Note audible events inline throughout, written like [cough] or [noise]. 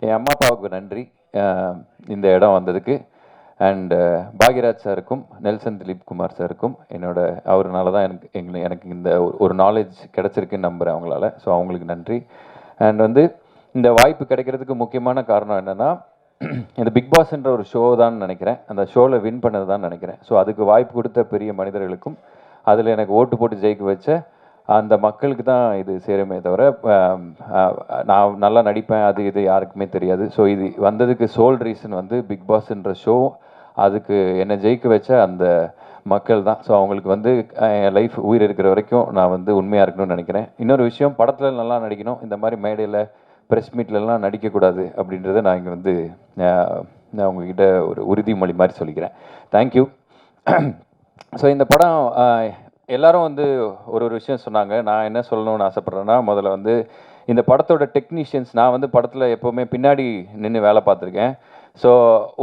என் அம்மா அப்பாவுக்கு நன்றி. இந்த இடம் வந்ததுக்கு. அண்ட் பாக்யராஜ் சாருக்கும் நெல்சன் திலீப் குமார் சாருக்கும் என்னோட அவர்னால தான் எனக்கு எங்களை எனக்கு இந்த ஒரு- ஒரு நாலேஜ் கிடச்சிருக்குன்னு நம்புகிறேன் அவங்களால. ஸோ அவங்களுக்கு நன்றி. அண்ட் வந்து இந்த வாய்ப்பு கிடைக்கிறதுக்கு முக்கியமான காரணம் என்னென்னா இந்த பிக் பாஸ்ன்ற ஒரு ஷோ தான் நினைக்கிறேன். அந்த ஷோவில் வின் பண்ணது தான் நினைக்கிறேன். ஸோ அதுக்கு வாய்ப்பு கொடுத்த பெரிய மனிதர்களுக்கும் அதில் எனக்கு ஓட்டு போட்டு ஜெயிக்க வச்ச அந்த மக்களுக்கு தான் இது சேருமே தவிர நான் நல்லா நடிப்பேன் அது இது யாருக்குமே தெரியாது. ஸோ இது வந்ததுக்கு சோல் ரீசன் வந்து பிக் பாஸ்ன்ற ஷோ அதுக்கு என்னை ஜெயிக்க வச்ச அந்த மக்கள் தான். ஸோ அவங்களுக்கு வந்து என் லைஃப் உயிர் இருக்கிற வரைக்கும் நான் வந்து உண்மையாக இருக்கணும்னு நினைக்கிறேன். இன்னொரு விஷயம் படத்தில் நல்லா நடிக்கணும். இந்த மாதிரி மேடையில் ப்ரெஸ் மீட்லலாம் நடிக்கக்கூடாது அப்படின்றத நான் இங்கே வந்து நான் உங்ககிட்ட ஒரு உறுதிமொழி மாதிரி சொல்லிக்கிறேன். தேங்க்யூ ஸோ [clears throat] இந்த படம் எல்லாரும் வந்து ஒரு ஒரு விஷயம் சொன்னாங்க. நான் என்ன சொல்லணும்னு ஆசைப்பட்றேன்னா முதல்ல வந்து இந்த படத்தோட டெக்னீஷியன்ஸ் நான் வந்து படத்தில் எப்போவுமே பின்னாடி நின்று வேலை பார்த்துருக்கேன். ஸோ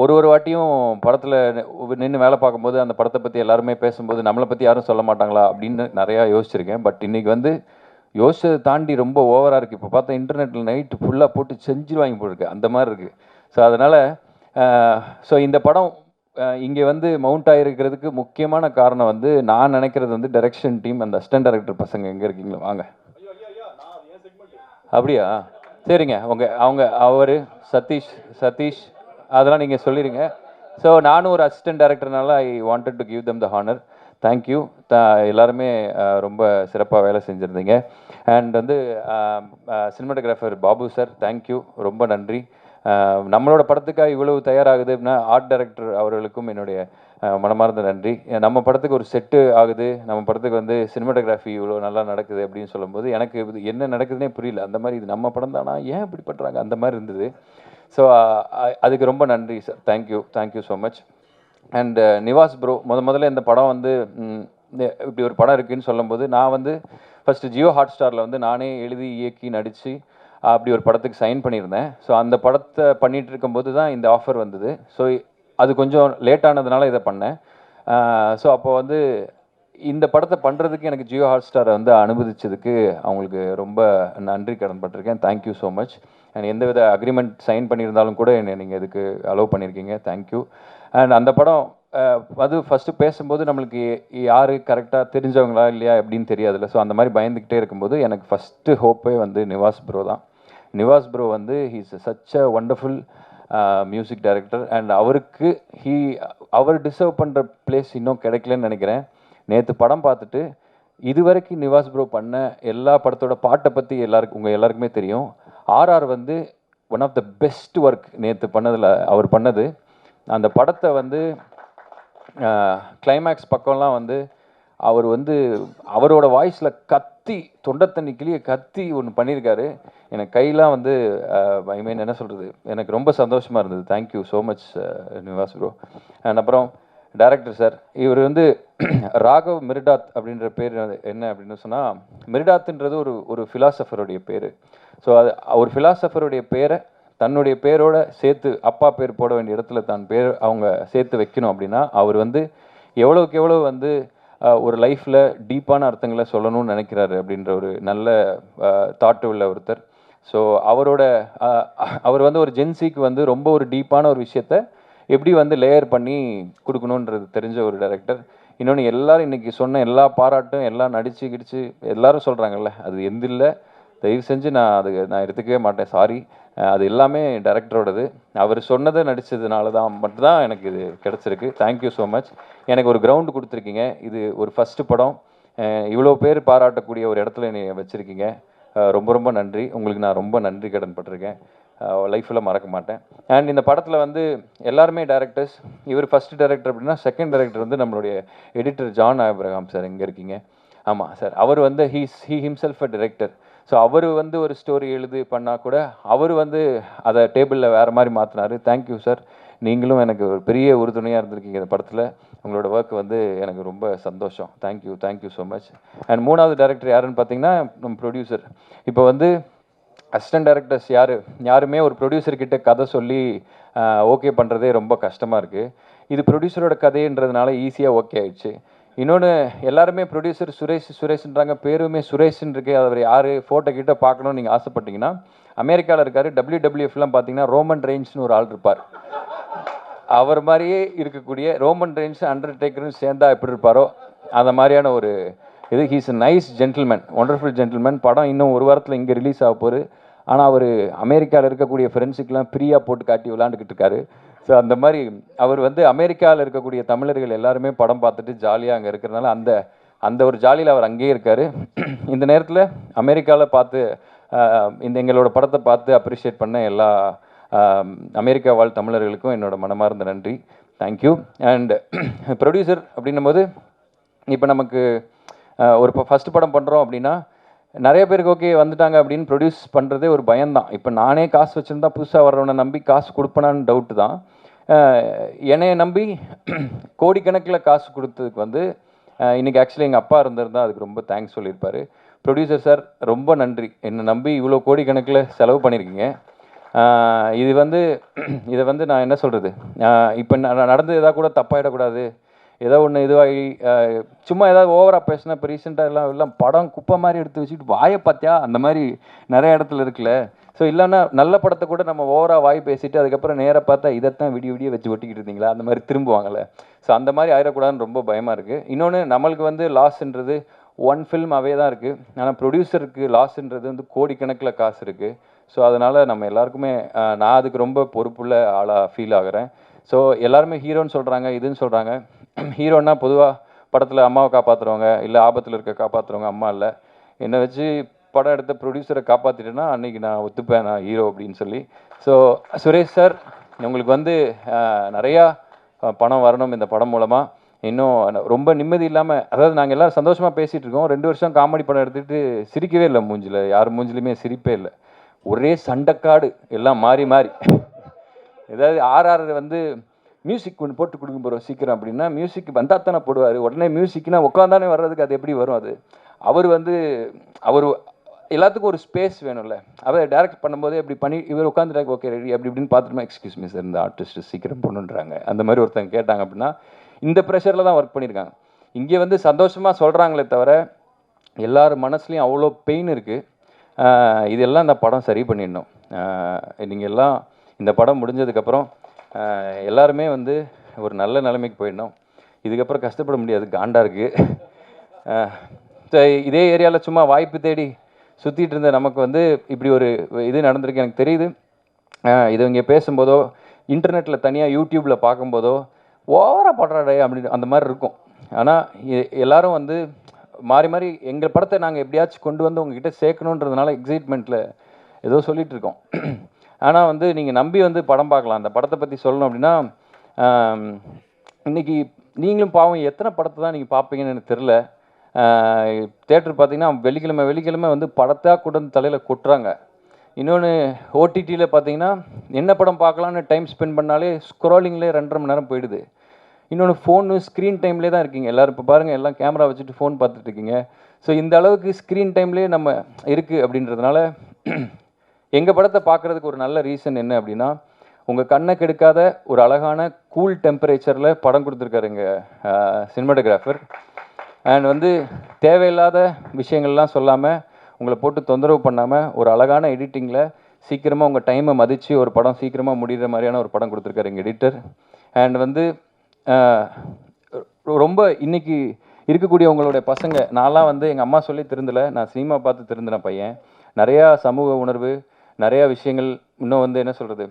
ஒரு ஒரு வாட்டியும் படத்தில் நின்று வேலை பார்க்கும்போது அந்த படத்தை பற்றி எல்லாருமே பேசும்போது நம்மளை பற்றி யாரும் சொல்ல மாட்டாங்களா அப்படின்னு நிறையா யோசிச்சிருக்கேன். பட் இன்றைக்கி வந்து யோசிச்சதை தாண்டி ரொம்ப ஓவராக இருக்குது இப்போ பார்த்தா இன்டர்நெட்டில் நைட்டு ஃபுல்லாக போட்டு செஞ்சு வாங்கி போட்டிருக்கு அந்த மாதிரி இருக்குது ஸோ அதனால் ஸோ இந்த படம் இங்கே வந்து மவுண்ட் ஆகிருக்கிறதுக்கு முக்கியமான காரணம் வந்து நான் நினைக்கிறது வந்து டைரக்ஷன் டீம் அந்த அசிஸ்டன்ட் டைரக்டர் பசங்க எங்கே இருக்கீங்களா வாங்க. அப்படியா? சரிங்க. அவங்க அவங்க அவர் சதீஷ் சதீஷ் அதெல்லாம் நீங்கள் சொல்லிடுங்க ஸோ நானும் ஒரு assistant டைரக்டர்னால I wanted to give them the honour thank you the எல்லாருமே ரொம்ப சிறப்பாக வேலை செஞ்சுருந்தீங்க. அண்ட் வந்து cinematographer Babu sir thank you ரொம்ப நன்றி. நம்மளோட படத்துக்காக இவ்வளவு தயாராகுது அப்படின்னா ஆர்ட் டைரக்டர் அவர்களுக்கும் என்னுடைய மனமார்ந்த நன்றி. நம்ம படத்துக்கு ஒரு செட்டு ஆகுது. நம்ம படத்துக்கு வந்து சினிமாட்டோகிராஃபி இவ்வளோ நல்லா நடக்குது அப்படின்னு சொல்லும்போது எனக்கு இது என்ன நடக்குதுன்னே புரியல. அந்த மாதிரி இது நம்ம படம் தானா? ஏன் இப்படி பண்ணுறாங்க அந்த மாதிரி இருந்தது. ஸோ அதுக்கு ரொம்ப நன்றி sir thank you thank you so much and Nivas bro முத முதல்ல இந்த படம் வந்து இப்படி ஒரு படம் இருக்குதுன்னு சொல்லும்போது நான் வந்து ஃபஸ்ட்டு ஜியோ ஹாட் ஸ்டாரில் வந்து நானே எழுதி இயக்கி நடித்து அப்படி ஒரு படத்துக்கு சைன் பண்ணியிருந்தேன். ஸோ அந்த படத்தை பண்ணிகிட்டு இருக்கும்போது தான் இந்த ஆஃபர் வந்தது. ஸோ அது கொஞ்சம் லேட் ஆனதுனால இதை பண்ணேன். ஸோ அப்போ வந்து இந்த படத்தை பண்ணுறதுக்கு எனக்கு ஜியோ ஹாட் ஸ்டாரை வந்து அனுமதிச்சதுக்கு அவங்களுக்கு ரொம்ப நன்றி கடன் பட்டிருக்கேன். Thank you so much and எந்தவித அக்ரிமெண்ட் சைன் பண்ணியிருந்தாலும் கூட என்னை நீங்கள் இதுக்கு அலோவ் பண்ணியிருக்கீங்க. தேங்க்யூ அண்ட் அந்த படம் அது ஃபஸ்ட்டு பேசும்போது நம்மளுக்கு யார் கரெக்டாக தெரிஞ்சவங்களா இல்லையா எப்படின்னு தெரியாதுல்ல. ஸோ அந்த மாதிரி பயந்துக்கிட்டே இருக்கும்போது எனக்கு ஃபஸ்ட்டு ஹோப்பே வந்து நிவாஸ் ப்ரோ தான். நிவாஸ் ப்ரோ வந்து he's such a wonderful music director and அவருக்கு ஹீ அவர் டிசர்வ் பண்ணுற பிளேஸ் இன்னும் கிடைக்கலன்னு நினைக்கிறேன். நேற்று படம் பார்த்துட்டு இதுவரைக்கும் நிவாஸ் ப்ரோ பண்ண எல்லா படத்தோட பாட்டை பற்றி எல்லாருக்கும் உங்கள் எல்லாருக்குமே தெரியும். ஆர்ஆர் வந்து one of the best work நேற்று பண்ணதில் அவர் பண்ணது. அந்த படத்தை வந்து uh, கிளைமேக்ஸ் பக்கம்லாம் வந்து அவர் வந்து அவரோட வாய்ஸில் கத்தி தொண்டை தண்ணி கத்தி ஒன்று பண்ணியிருக்காரு எனக்கு கையெல்லாம் வந்து ஐ மீன் என்ன சொல்கிறது எனக்கு ரொம்ப சந்தோஷமாக இருந்தது. Thank you so much Nivas bro and அப்புறம் டேரக்டர் சார் இவர் வந்து [clears throat] ராகவ் மிர்டாத் அப்படின்ற பேர் என்ன அப்படின்னு சொன்னால் மிர்டாத்ன்றது ஒரு ஒரு ஃபிலாசபருடைய பேர். ஸோ அது ஒரு ஃபிலாசபருடைய பேரை தன்னுடைய பேரோட சேர்த்து அப்பா பேர் போட வேண்டிய இடத்துல தான் பேர் அவங்க சேர்த்து வைக்கணும் அப்படின்னா அவர் வந்து எவ்வளோக்கு எவ்வளோ வந்து ஒரு லைஃப்பில் டீப்பான அர்த்தங்களை சொல்லணும்னு நினைக்கிறாரு அப்படின்ற ஒரு நல்ல தாட்டு உள்ள ஒருத்தர். ஸோ அவரோட அவர் வந்து ஒரு ஜென்சிக்கு வந்து ரொம்ப ஒரு டீப்பான ஒரு விஷயத்த எப்படி வந்து லேயர் பண்ணி கொடுக்கணுன்றது தெரிஞ்ச ஒரு டைரக்டர் இன்னொன்று எல்லாரும் இன்றைக்கி சொன்ன எல்லா பாராட்டும் எல்லாம் நடிச்சு கிடிச்சு எல்லாரும் சொல்கிறாங்கல்ல அது எந்த இல்லை. தயவு செஞ்சு நான் அது நான் எடுத்துக்கவே மாட்டேன். சாரி அது எல்லாமே டேரக்டரோடது அவர் சொன்னதை நடித்ததுனால தான் மட்டும்தான் எனக்கு இது கிடச்சிருக்கு. தேங்க்யூ ஸோ மச் எனக்கு ஒரு கிரவுண்டு கொடுத்துருக்கீங்க. இது ஒரு ஃபஸ்ட்டு படம். இவ்வளோ பேர் பாராட்டக்கூடிய ஒரு இடத்துல என்னை வச்சுருக்கீங்க. ரொம்ப ரொம்ப நன்றி. உங்களுக்கு நான் ரொம்ப நன்றி கடன் பட்டிருக்கேன் லைஃப்பில் மறக்க மாட்டேன். அண்ட் இந்த படத்தில் வந்து எல்லாருமே டேரக்டர்ஸ் இவர் ஃபஸ்ட்டு டேரக்டர் அப்படின்னா செகண்ட் டைரக்டர் வந்து நம்மளுடைய எடிட்டர் ஜான் ஆபிரகாம் சார் இங்கே இருக்கீங்க. ஆமாம் சார் அவர் வந்து he's he himself a director so அவர் வந்து ஒரு ஸ்டோரி எழுதி பண்ணால் கூட அவர் வந்து அதை டேபிளில் வேறு மாதிரி மாற்றினார் தேங்க்யூ சார் நீங்களும் எனக்கு ஒரு பெரிய உறுதுணையாக இருந்திருக்கீங்க இந்த படத்தில். உங்களோட ஒர்க் வந்து எனக்கு ரொம்ப சந்தோஷம். Thank you thank you so much and மூணாவது டேரக்டர் யாருன்னு பார்த்தீங்கன்னா நம்ம ப்ரொடியூசர் இப்போ வந்து அசிஸ்டன்ட் டேரக்டர்ஸ் யார்? யாருமே ஒரு ப்ரொடியூசர்கிட்ட கதை சொல்லி ஓகே பண்ணுறதே ரொம்ப கஷ்டமாக இருக்குது இது ப்ரொடியூசரோட கதைன்றதுனால ஈஸியாக ஓகே ஆயிடுச்சு. இன்னொன்று எல்லாருமே ப்ரொடியூசர் சுரேஷ் சுரேஷ்ன்றாங்க. பேருமே சுரேஷ்ன்னு இருக்கு. அவர் யார்? ஃபோட்டோ கிட்ட பார்க்கணும்னு நீங்கள் ஆசைப்பட்டீங்கன்னா அமெரிக்காவில் இருக்கார். டபிள்யூ டபிள்யூஎஃப்லாம் பார்த்தீங்கன்னா ரோமன் ரெயின்ஸ்னு ஒரு ஆள் இருப்பார். அவர் மாதிரியே இருக்கக்கூடிய ரோமன் ரெயின்ஸ் அண்டர்டேக்கர்னு சேர்ந்தா எப்படி இருப்பாரோ அந்த மாதிரியான ஒரு இது. He's nice gentleman wonderful gentleman படம் இன்னும் ஒரு வாரத்தில் இங்கே ரிலீஸ் ஆக போகுது. ஆனால் அவர் அமெரிக்காவில் இருக்கக்கூடிய ஃப்ரெண்ட்ஸுக்கெலாம் ஃப்ரீயாக போட்டு காட்டி விளாண்டுக்கிட்டு இருக்காரு. ஸோ அந்த மாதிரி அவர் வந்து அமெரிக்காவில் இருக்கக்கூடிய தமிழர்கள் எல்லாருமே படம் பார்த்துட்டு ஜாலியாக அங்கே இருக்கிறனால அந்த அந்த ஒரு ஜாலியில் அவர் அங்கேயே இருக்கார். இந்த நேரத்தில் அமெரிக்காவில் பார்த்து இந்த எங்களோட படத்தை பார்த்து அப்ரிஷியேட் பண்ண எல்லா அமெரிக்கா வாழ் தமிழர்களுக்கும் என்னோட மனமார்ந்த நன்றி. தேங்க்யூ அண்ட் ப்ரொடியூசர் அப்படின்னும் போது இப்போ நமக்கு ஒரு இப்போ ஃபஸ்ட் படம் பண்ணுறோம் அப்படின்னா நிறைய பேருக்கு ஓகே வந்துட்டாங்க அப்படின்னு ப்ரொடியூஸ் பண்ணுறதே ஒரு பயம்தான். இப்போ நானே காசு வச்சுருந்தா புதுசாக வர்றவனை நம்பி காசு கொடுப்பனான்னு டவுட்டு தான். என்னைய நம்பி கோடிக்கணக்கில் காசு கொடுத்ததுக்கு வந்து இன்றைக்கி ஆக்சுவலி எங்கள் அப்பா இருந்திருந்தால் அதுக்கு ரொம்ப தேங்க்ஸ் சொல்லியிருப்பார். ப்ரொடியூசர் சார் ரொம்ப நன்றி. என்னை நம்பி இவ்வளோ கோடிக்கணக்கில் செலவு பண்ணியிருக்கீங்க. இது வந்து இதை வந்து நான் என்ன சொல்கிறது இப்போ நடந்து எதாவது கூட தப்பாயிடக்கூடாது. ஏதோ ஒன்று இதுவாகி சும்மா ஏதாவது ஓவராக பேசினா இப்போ ரீசெண்டாக எல்லாம் எல்லாம் படம் குப்பை மாதிரி எடுத்து வச்சுட்டு வாயை பார்த்தியா? அந்த மாதிரி நிறைய இடத்துல இருக்குல்ல. ஸோ இல்லைன்னா நல்ல படத்தை கூட நம்ம ஓவராக வாய் பேசிட்டு அதுக்கப்புறம் நேராக பார்த்தா இதைத்தான் விடிய விடிய வச்சு ஒட்டிக்கிட்டு இருந்தீங்களா? அந்த மாதிரி திரும்புவாங்கல்ல. ஸோ அந்த மாதிரி ஆயிடக்கூடாதுன்னு ரொம்ப பயமாக இருக்குது இன்னொன்று நம்மளுக்கு வந்து லாஸ்ன்றது ஒன் ஃபில்ம் அவே தான் இருக்குது ஆனால் ப்ரொடியூசருக்கு லாஸ்ன்றது வந்து கோடிக்கணக்கில் காசு இருக்குது ஸோ அதனால் நம்ம எல்லாருக்குமே நான் அதுக்கு ரொம்ப பொறுப்புள்ள ஆளாக ஃபீல் ஆகுறேன். ஸோ எல்லாருமே ஹீரோன்னு சொல்கிறாங்க இதுன்னு சொல்கிறாங்க ஹீரோன்னா பொதுவாக படத்தில் அம்மாவை காப்பாற்றுறவங்க இல்லை ஆபத்தில் இருக்க காப்பாற்றுறவங்க அம்மா இல்லை. என்னை வச்சு படம் எடுத்த ப்ரொடியூசரை காப்பாற்றிட்டேன்னா அன்றைக்கி நான் ஒத்துப்பேன் நான் ஹீரோ அப்படின்னு சொல்லி. ஸோ சுரேஷ் சார் உங்களுக்கு வந்து நிறையா பணம் வரணும் இந்த படம் மூலமாக இன்னும் ரொம்ப நிம்மதி இல்லாமல் அதாவது நாங்கள் எல்லோரும் சந்தோஷமாக பேசிகிட்டு இருக்கோம். ரெண்டு வருஷம் காமெடி படம் எடுத்துகிட்டு சிரிக்கவே இல்லை மூஞ்சில். யார் மூஞ்சிலையுமே சிரிப்பே இல்லை. ஒரே சண்டைக்காடு எல்லாம் மாறி மாறி. ஏதாவது ஆர்ஆர் வந்து மியூசிக் ஒன்று போட்டு கொடுக்க போகிறோம் சீக்கிரம் அப்படின்னா மியூசிக் வந்தால் தானே போடுவார். உடனே மியூசிக்னால் உட்காந்தானே வர்றதுக்கு அது எப்படி வரும் அது? அவர் வந்து அவர் எல்லாத்துக்கும் ஒரு ஸ்பேஸ் வேணும்ல. அவர் டேரக்ட் பண்ணும்போதே இப்படி பண்ணி இவர் உட்காந்துட்டாங்க ஓகே ரெடி அப்படி இப்படின்னு பார்த்துட்டு எக்ஸ்கியூஸ் மீ சார் இந்த ஆர்டிஸ்ட் சீக்கிரம் பண்ணுன்றாங்க. அந்த மாதிரி ஒருத்தங்க கேட்டாங்க அப்படின்னா இந்த ப்ரெஷரில் தான் ஒர்க் பண்ணியிருக்காங்க. இங்கே வந்து சந்தோஷமாக சொல்கிறாங்களே தவிர எல்லார் மனசுலேயும் அவ்வளோ பெயின் இருக்குது இதெல்லாம் இந்த படம் சரி பண்ணிடணும். நீங்கள் எல்லாம் இந்த படம் முடிஞ்சதுக்கப்புறம் எல்லாருமே வந்து ஒரு நல்ல நிலைமைக்கு போயிடணும். இதுக்கப்புறம் கஷ்டப்பட முடியாது. காண்டா இருக்குது இதே ஏரியாவில் சும்மா வாய்ப்பு தேடி சுற்றிட்டு இருந்த நமக்கு வந்து இப்படி ஒரு இது நடந்திருக்கு எனக்கு தெரியுது. இது இங்கே பேசும்போதோ இன்டர்நெட்டில் தனியாக யூடியூப்பில் பார்க்கும்போதோ ஓவராக படுறாடே அப்படின்னு அந்த மாதிரி இருக்கும். ஆனால் எல்லோரும் வந்து மாறி மாறி எங்கள் படத்தை நாங்கள் எப்படியாச்சும் கொண்டு வந்து உங்ககிட்ட சேர்க்கணுன்றதுனால எக்ஸைட்மெண்ட்டில் ஏதோ சொல்லிகிட்டு இருக்கோம். ஆனால் வந்து நீங்கள் நம்பி வந்து படம் பார்க்கலாம். அந்த படத்தை பற்றி சொல்லணும் அப்படின்னா இன்றைக்கி நீங்களும் பாவம் எத்தனை படத்தை தான் நீங்கள் பார்ப்பீங்கன்னு எனக்கு தெரில தேட்டர் பார்த்தீங்கன்னா வெள்ளிக்கிழமை வெள்ளிக்கிழமை வந்து படத்தாக கூட வந்து தலையில் கொட்டுறாங்க. இன்னொன்று ஓடிடியில் பார்த்தீங்கன்னா என்ன படம் பார்க்கலான்னு டைம் ஸ்பெண்ட் பண்ணாலே ஸ்க்ரோலிங்லேயே ரெண்டரை மணி நேரம் போயிடுது. இன்னொன்று ஃபோனு ஸ்க்ரீன் டைம்லேயே தான் இருக்கீங்க. எல்லோரும் இப்போ பாருங்கள் எல்லாம் கேமரா வச்சுட்டு ஃபோன் பார்த்துட்டு இருக்கீங்க. ஸோ இந்த அளவுக்கு ஸ்க்ரீன் டைம்லேயே நம்ம இருக்குது அப்படின்றதுனால எங்கள் படத்தை பார்க்குறதுக்கு ஒரு நல்ல ரீசன் என்ன அப்படின்னா உங்கள் கண்ணை கெடுக்காத ஒரு அழகான கூல் டெம்பரேச்சரில் படம் கொடுத்துருக்காரு எங்கள் சினிமாட்டோகிராஃபர் அண்ட் வந்து தேவையில்லாத விஷயங்கள்லாம் சொல்லாமல் உங்களை போட்டு தொந்தரவு பண்ணாமல் ஒரு அழகான எடிட்டிங்கில் சீக்கிரமாக உங்கள் டைமை மதித்து ஒரு படம் சீக்கிரமாக முடிகிற மாதிரியான ஒரு படம் கொடுத்துருக்காரு எங்கள் எடிட்டர் அண்ட் வந்து ரொம்ப இன்றைக்கி இருக்கக்கூடிய உங்களுடைய பசங்க நான்லாம் வந்து எங்கள் அம்மா சொல்லி திருந்தலை நான் சினிமா பார்த்து திருந்தின பையன். நிறையா சமூக உணர்வு நிறையா விஷயங்கள் இன்னும் வந்து என்ன சொல்கிறது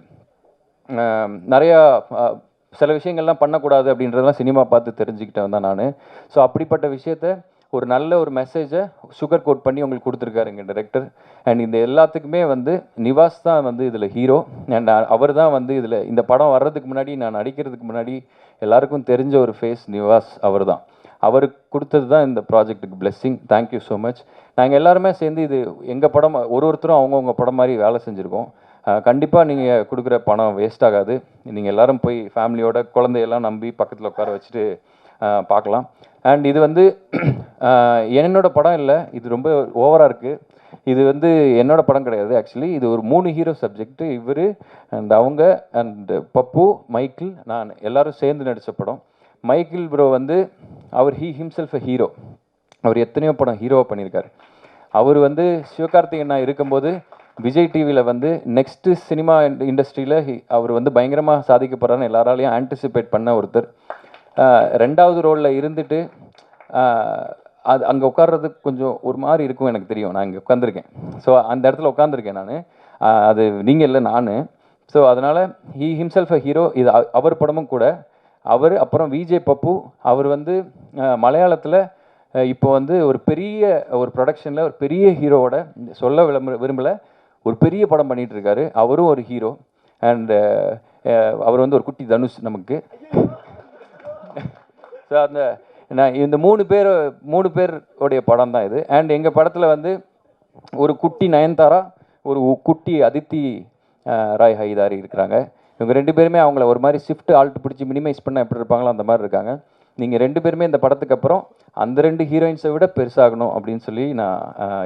நிறையா சில விஷயங்கள்லாம் பண்ணக்கூடாது அப்படின்றதெல்லாம் சினிமா பார்த்து தெரிஞ்சுக்கிட்டேன் தான் நான். ஸோ அப்படிப்பட்ட விஷயத்த ஒரு நல்ல ஒரு மெசேஜை சுகர் கோட் பண்ணி உங்களுக்கு கொடுத்துருக்காரு டைரக்டர் அண்ட் இந்த எல்லாத்துக்குமே வந்து நிவாஸ் தான் வந்து இதில் ஹீரோ அண்ட் அவர் தான் வந்து இதில் இந்த படம் வர்றதுக்கு முன்னாடி நான் நடிக்கிறதுக்கு முன்னாடி எல்லாருக்கும் தெரிஞ்ச ஒரு ஃபேஸ் நிவாஸ் அவர் தான். அவருக்கு கொடுத்தது தான் இந்த ப்ராஜெக்ட்டுக்கு blessing thank you so much நாங்கள் எல்லாருமே சேர்ந்து இது எங்கள் படம் ஒரு ஒருத்தரும் அவங்கவுங்க படம் மாதிரி வேலை செஞ்சுருக்கோம். கண்டிப்பாக நீங்கள் கொடுக்குற பணம் வேஸ்ட் ஆகாது. நீங்கள் எல்லாரும் போய் ஃபேமிலியோட குழந்தையெல்லாம் நம்பி பக்கத்தில் உட்கார வச்சுட்டு பார்க்கலாம் அண்ட் இது வந்து என்னோட படம் இல்லை. இது ரொம்ப ஓவராக இருக்குது இது வந்து என்னோட படம் கிடையாது ஆக்சுவலி இது ஒரு மூணு ஹீரோ சப்ஜெக்ட் இவர் அண்ட் அவங்க அண்ட் பப்பு மைக்கிள் நான் எல்லாரும் சேர்ந்து நடித்த படம். மைக்கிள் ப்ரோ வந்து அவர் ஹீ ஹிம்செல்ஃப் அ ஹீரோ அவர் எத்தனையோ படம் ஹீரோவாக பண்ணியிருக்காரு. அவர் வந்து சிவகார்த்திகேயனா இருக்கும்போது விஜய் டிவியில் வந்து நெக்ஸ்ட்டு சினிமா இண்டஸ்ட்ரியில் அவர் வந்து பயங்கரமாக சாதிக்க போகிறான்னு எல்லாராலையும் ஆன்டிசிபேட் பண்ண ஒருத்தர். ரெண்டாவது ரோலில் இருந்துட்டு அது அங்கே உட்கார்றது கொஞ்சம் ஒரு மாதிரி இருக்கும் எனக்கு தெரியும். நான் இங்கே உட்காந்துருக்கேன் ஸோ அந்த இடத்துல உட்காந்துருக்கேன் நான். அது நீங்கள் இல்லை நான். ஸோ அதனால் ஹீ ஹிம்செல்ஃப் அ ஹீரோ இது அவர் படமும் கூட. அவர் அப்புறம் விஜய் பப்பு. அவர் வந்து மலையாளத்தில் இப்போ வந்து ஒரு பெரிய ஒரு ப்ரொடக்ஷனில் ஒரு பெரிய ஹீரோவோட சொல்ல விளம்பர விரும்பலை. ஒரு பெரிய படம் பண்ணிகிட்டு இருக்காரு அவரும் ஒரு ஹீரோ அண்ட் uh, uh, அவர் வந்து ஒரு குட்டி தனுஷ் நமக்கு. [laughs] ஸோ அந்த நான் இந்த மூணு பேர் மூணு பேருடைய படம் தான் இது. அண்ட் எங்கள் படத்தில் வந்து ஒரு குட்டி நயன்தாரா ஒரு குட்டி அதித்தி ராய் ஹைதாரி இருக்கிறாங்க. இவங்க ரெண்டு பேருமே அவங்கள ஒரு மாதிரி ஷிஃப்ட் ஆல்ட் பிடிச்சி மினிமைஸ் பண்ண எப்படி இருப்பாங்களோ அந்த மாதிரி இருக்காங்க. நீங்கள் ரெண்டு பேருமே இந்த படத்துக்கு அப்புறம் அந்த ரெண்டு ஹீரோயின்ஸை விட பெருசாகணும் அப்படின்னு சொல்லி நான்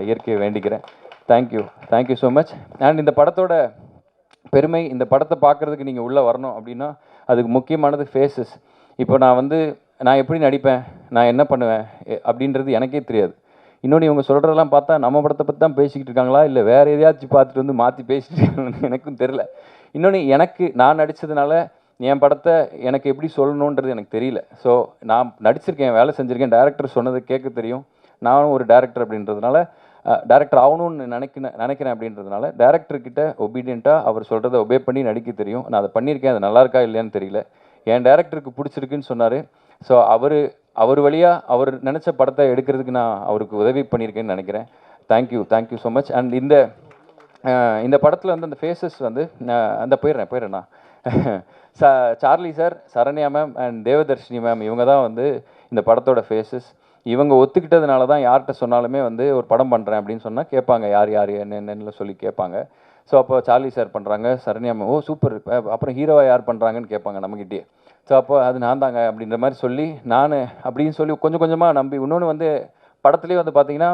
இயற்கையை வேண்டிக்கிறேன். Thank you thank you so much and இந்த படத்தோட பெருமை இந்த படத்தை பார்க்குறதுக்கு நீங்கள் உள்ளே வரணும் அப்படின்னா அதுக்கு முக்கியமானது ஃபேஸஸ் இப்போ நான் வந்து நான் எப்படி நடிப்பேன் நான் என்ன பண்ணுவேன் அப்படின்றது எனக்கே தெரியாது. இன்னொன்று இவங்க சொல்கிறதெல்லாம் பார்த்தா நம்ம படத்தை பற்றி தான் பேசிக்கிட்டு இருக்காங்களா இல்லை வேறு எதையாச்சும் பார்த்துட்டு வந்து மாற்றி பேசிட்டு இருக்காங்கன்னு எனக்கும் தெரில இன்னொன்று எனக்கு நான் நடித்ததுனால என் படத்தை எனக்கு எப்படி சொல்லணுன்றது எனக்கு தெரியல. ஸோ நான் நடிச்சிருக்கேன் வேலை செஞ்சுருக்கேன் டேரக்டர் சொன்னது கேட்க தெரியும். நானும் ஒரு டேரக்டர் அப்படின்றதுனால டேரக்டர் ஆகணும்னு நினைக்கிறேன் நினைக்கிறேன் அப்படின்றதுனால டேரக்டர்கிட்ட ஒபீடியண்ட்டாக அவர் சொல்கிறத ஒபே பண்ணி நடிக்க தெரியும். நான் அதை பண்ணியிருக்கேன். அது நல்லா இருக்கா இல்லையான்னு தெரியல. என் டேரக்டருக்கு பிடிச்சிருக்குன்னு சொன்னார். ஸோ அவர் அவர் வழியாக அவர் நினச்ச படத்தை எடுக்கிறதுக்கு நான் அவருக்கு உதவி பண்ணியிருக்கேன்னு நினைக்கிறேன். Thank you thank you so much and இந்த இந்த படத்தில் வந்து அந்த ஃபேஸஸ் வந்து நான் அந்த போயிடுறேன் போயிடுறேண்ணா ச Charlie sir Saranya ma'am and Devadarshini ma'am இவங்க தான் வந்து இந்த படத்தோட ஃபேஸஸ் இவங்க ஒத்துக்கிட்டதுனால தான் யார்கிட்ட சொன்னாலுமே வந்து ஒரு படம் பண்ணுறேன் அப்படின்னு சொன்னால் கேட்பாங்க. யார் யார் என்னென்னு சொல்லி கேட்பாங்க. ஸோ அப்போ சார்லி சார் பண்ணுறாங்க சரண்யா ஓ சூப்பர் அப்புறம் ஹீரோவாக யார் பண்ணுறாங்கன்னு கேட்பாங்க நம்மகிட்டயே. ஸோ அப்போ அது நான் தாங்க அப்படின்ற மாதிரி சொல்லி நான் அப்படின்னு சொல்லி கொஞ்சம் கொஞ்சமாக நம்பி இன்னொன்று வந்து படத்துலேயே வந்து பார்த்தீங்கன்னா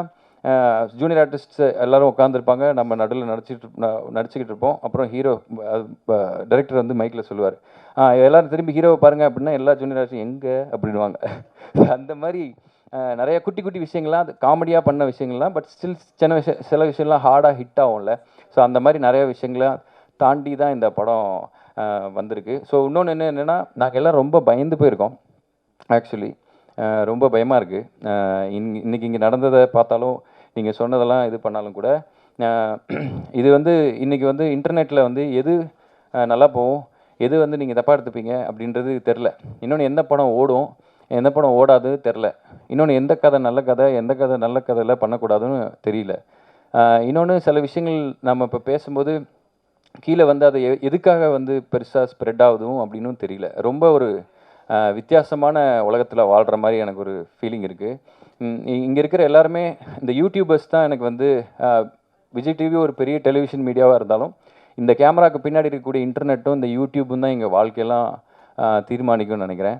ஜூனியர் ஆர்டிஸ்ட்ஸ் எல்லாரும் உட்காந்துருப்பாங்க நம்ம நடுவில் நடிச்சிட்டு நடிச்சுக்கிட்டு இருப்போம். அப்புறம் ஹீரோ டைரக்டர் வந்து மைக்கில் சொல்லுவார். எல்லோரும் திரும்பி ஹீரோவை பாருங்கள் அப்படின்னா எல்லா ஜூனியர் ஆர்டிஸ்டும் எங்கே? அப்படின்வாங்க [laughs] அந்த மாதிரி நிறைய குட்டி குட்டி விஷயங்கள்லாம் அது காமெடியாக பண்ண விஷயங்கள்லாம் பட் ஸ்டில் சின்ன விஷயம் சில விஷயம்லாம் ஹார்டாக ஹிட் ஆகும்ல. ஸோ அந்த மாதிரி நிறைய விஷயங்களை தாண்டி தான் இந்த படம் வந்திருக்கு. ஸோ இன்னொன்று என்ன என்னென்னா நாங்கள் எல்லாம் ரொம்ப பயந்து போயிருக்கோம் ஆக்சுவலி ரொம்ப பயமாக இருக்குது இன் இன்னைக்கு இங்கே நடந்ததை பார்த்தாலும் நீங்கள் சொன்னதெல்லாம் இது பண்ணாலும் கூட இது வந்து இன்றைக்கி வந்து இன்டர்நெட்டில் வந்து எது நல்லா போகும் எது வந்து நீங்கள் தப்பாக எடுத்துப்பீங்க அப்படின்றது தெரில. இன்னொன்று எந்த படம் ஓடும் எந்த படம் ஓடாது தெரில. இன்னொன்று எந்த கதை நல்ல கதை எந்த கதை நல்ல கதையில் பண்ணக்கூடாதுன்னு தெரியல. இன்னொன்று சில விஷயங்கள் நம்ம இப்போ பேசும்போது கீழே வந்து அது எ- எதுக்காக வந்து பெருசாக ஸ்ப்ரெட் ஆகுதும் அப்படின்னும் தெரியல. ரொம்ப ஒரு வித்தியாசமான உலகத்தில் வாழ்கிற மாதிரி எனக்கு ஒரு ஃபீலிங் இருக்குது இங்கே இருக்கிற எல்லாருமே இந்த யூடியூபர்ஸ் தான் எனக்கு வந்து விஜய் டிவி ஒரு பெரிய டெலிவிஷன் மீடியாவாக இருந்தாலும் இந்த கேமராவுக்கு பின்னாடி இருக்கக்கூடிய இன்டர்நெட்டும் இந்த யூடியூப்பும் தான் எங்கள் வாழ்க்கையெல்லாம் தீர்மானிக்கும்னு நினைக்கிறேன்.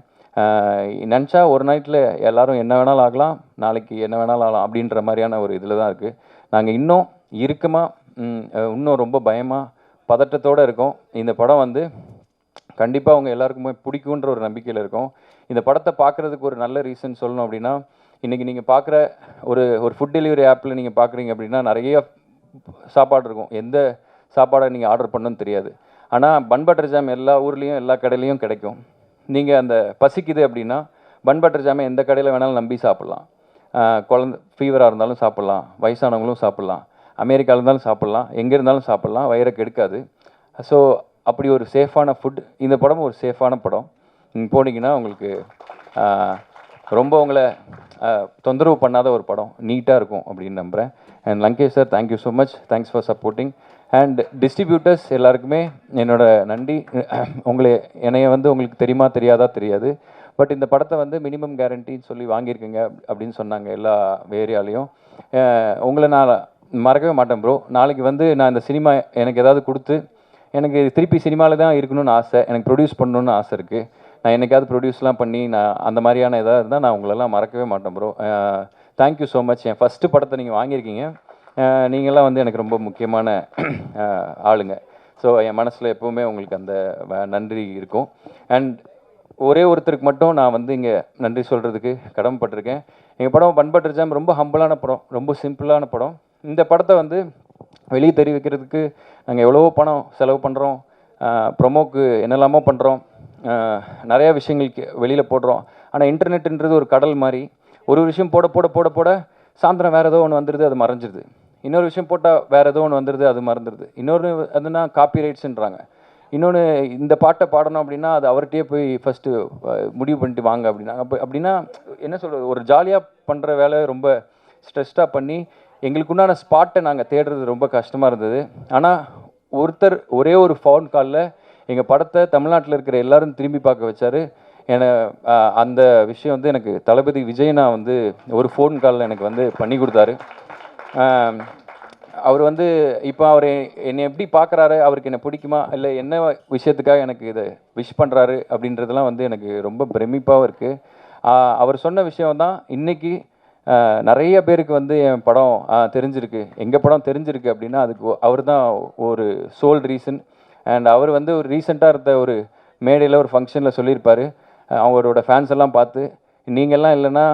நினச்சா ஒரு நைட்டில் எல்லோரும் என்ன வேணாலும் ஆகலாம் நாளைக்கு என்ன வேணாலும் ஆகலாம் அப்படின்ற மாதிரியான ஒரு இதில் தான் இருக்குது நாங்கள் இன்னும் இறுக்கமாக இன்னும் ரொம்ப பயமாக பதட்டத்தோடு இருக்கோம். இந்த படம் வந்து கண்டிப்பாக அவங்க எல்லாருக்குமே பிடிக்குன்ற ஒரு நம்பிக்கையில் இருக்கோம். இந்த படத்தை பார்க்குறதுக்கு ஒரு நல்ல ரீசன் சொல்லணும் அப்படின்னா இன்றைக்கி நீங்கள் பார்க்குற ஒரு ஒரு ஃபுட் டெலிவரி ஆப்பில் நீங்கள் பார்க்குறீங்க அப்படின்னா நிறைய சாப்பாடு இருக்கும். எந்த சாப்பாடை நீங்கள் ஆர்டர் பண்ணணும்னு தெரியாது. ஆனால் பன் பட்டர் ஜாம் எல்லா ஊர்லேயும் எல்லா கடையிலையும் கிடைக்கும். நீங்கள் அந்த பசிக்குது அப்படின்னா பன் பட்டர் ஜாமை எந்த கடையில் வேணாலும் நம்பி சாப்பிட்லாம். குழந்த ஃபீவராக இருந்தாலும் சாப்பிட்லாம். வயசானவங்களும் சாப்பிட்லாம். அமெரிக்காவில் இருந்தாலும் சாப்பிட்லாம். எங்கே இருந்தாலும் சாப்பிட்லாம். வயிறை கெடுக்காது. ஸோ அப்படி ஒரு சேஃபான ஃபுட் இந்த படம் ஒரு சேஃபான படம். நீங்கள் போனீங்கன்னா உங்களுக்கு ரொம்ப உங்களை தொந்தரவு பண்ணாத ஒரு படம். நீட்டாக இருக்கும் அப்படின்னு நம்புகிறேன் and Lankesh sir thank you so much thanks for supporting and distributors எல்லாருக்குமே என்னோட நன்றி. உங்களை என்னைய வந்து உங்களுக்கு தெரியுமா தெரியாதா தெரியாது. பட் இந்த படத்தை வந்து மினிமம் கேரண்டின்னு சொல்லி வாங்கியிருக்கீங்க அப்படின்னு சொன்னாங்க எல்லா ஏரியாலையும் உங்களை நான் மறக்கவே மாட்டேன் ப்ரோ நாளைக்கு வந்து நான் இந்த சினிமா எனக்கு ஏதாவது கொடுத்து எனக்கு திருப்பி சினிமாவில் தான் இருக்கணும்னு ஆசை. எனக்கு ப்ரொடியூஸ் பண்ணணும்னு ஆசை இருக்குது நான் என்னைக்காவது ப்ரொடியூஸ்லாம் பண்ணி நான் அந்த மாதிரியான இதாக இருந்தால் நான் உங்களெல்லாம் மறக்கவே மாட்டேன் bro thank you so much N first படத்தை நீங்கள் வாங்கியிருக்கீங்க. நீங்களாம் வந்து எனக்கு ரொம்ப முக்கியமான ஆளுங்க. ஸோ என் மனசில் எப்போவுமே உங்களுக்கு அந்த நன்றி இருக்கும். அண்ட் ஒரே ஒருத்தருக்கு மட்டும் நான் வந்து இங்கே நன்றி சொல்கிறதுக்கு கடமைப்பட்டிருக்கேன். எங்கள் படம் பண்பற்ற ஜாம் ரொம்ப ஹம்பிளான படம் ரொம்ப சிம்பிளான படம். இந்த படத்தை வந்து வெளியே தெரிவிக்கிறதுக்கு நாங்கள் எவ்வளவோ பணம் செலவு பண்ணுறோம் ப்ரொமோக்கு என்னெல்லாமோ பண்ணுறோம் நிறையா விஷயங்களுக்கு வெளியில் போடுறோம். ஆனால் இன்டர்நெட்டுன்றது ஒரு கடல் மாதிரி ஒரு விஷயம் போட போட போட போட சாயந்தரம் வேறு ஏதோ ஒன்று வந்துடுது அது மறைஞ்சிருது. இன்னொரு விஷயம் போட்டால் வேறு ஏதோ ஒன்று வந்துடுது அது மறந்துடுது இன்னொரு அதுனா காப்பி ரைட்ஸுன்றாங்க இன்னொன்று இந்த பாட்டை பாடணும் அப்படின்னா அது அவர்கிட்டயே போய் ஃபஸ்ட்டு முடிவு பண்ணிட்டு வாங்க அப்படின்னா அப்போ அப்படின்னா என்ன சொல்கிறது ஒரு ஜாலியாக பண்ணுற வேலை ரொம்ப ஸ்ட்ரெஸ்டாக பண்ணி எங்களுக்குண்டான ஸ்பாட்டை நாங்கள் தேடுறது ரொம்ப கஷ்டமாக இருந்தது. ஆனால் ஒருத்தர் ஒரே ஒரு ஃபோன் காலில் எங்கள் படத்தை தமிழ்நாட்டில் இருக்கிற எல்லாரும் திரும்பி பார்க்க வச்சார். என அந்த விஷயம் வந்து எனக்கு தளபதி விஜயனா வந்து ஒரு ஃபோன் காலில் எனக்கு வந்து பண்ணி கொடுத்தாரு. அவர் வந்து இப்போ அவர் என்னை எப்படி பார்க்குறாரு? அவருக்கு என்னை பிடிக்குமா? இல்லை என்ன விஷயத்துக்காக எனக்கு இதை விஷ் பண்ணுறாரு அப்படின்றதெல்லாம் வந்து எனக்கு ரொம்ப பிரமிப்பாகவும் இருக்குது அவர் சொன்ன விஷயம் தான் இன்றைக்கி நிறைய பேருக்கு வந்து என் படம் தெரிஞ்சிருக்கு. எங்கள் படம் தெரிஞ்சிருக்கு அப்படின்னா அதுக்கு அவர் தான் ஒரு சோல் ரீசன் அண்ட் அவர் வந்து ஒரு ரீசெண்டாக இருந்த ஒரு மேடையில் ஒரு ஃபங்க்ஷனில் சொல்லியிருப்பார். அவரோட ஃபேன்ஸ் எல்லாம் பார்த்து நீங்கள்லாம் இல்லைன்னா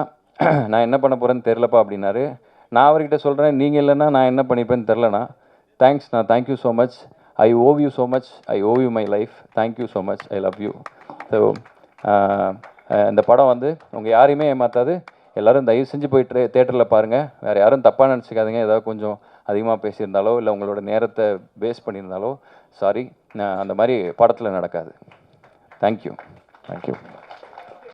[clears throat] நான் என்ன பண்ண போகிறேன்னு தெரிலப்பா அப்படின்னாரு. நான் அவர்கிட்ட சொல்கிறேன் நீங்கள் இல்லைன்னா நான் என்ன பண்ணிப்பேன்னு தெரிலண்ணா. தேங்க்ஸ் நான் thank you so much I owe you so much I owe you my life thank you so much I love you so இந்த படம் வந்து உங்கள் யாரையுமே ஏமாத்தாது. எல்லோரும் தயவு செஞ்சு போயிட்டு தேட்டரில் பாருங்கள் வேறு யாரும் தப்பாக நினச்சிக்காதீங்க. ஏதாவது கொஞ்சம் அதிகமாக பேசியிருந்தாலோ இல்லை உங்களோட நேரத்தை வேஸ்ட் பண்ணியிருந்தாலோ சாரி அந்த மாதிரி படத்தில் நடக்காது. Thank you thank you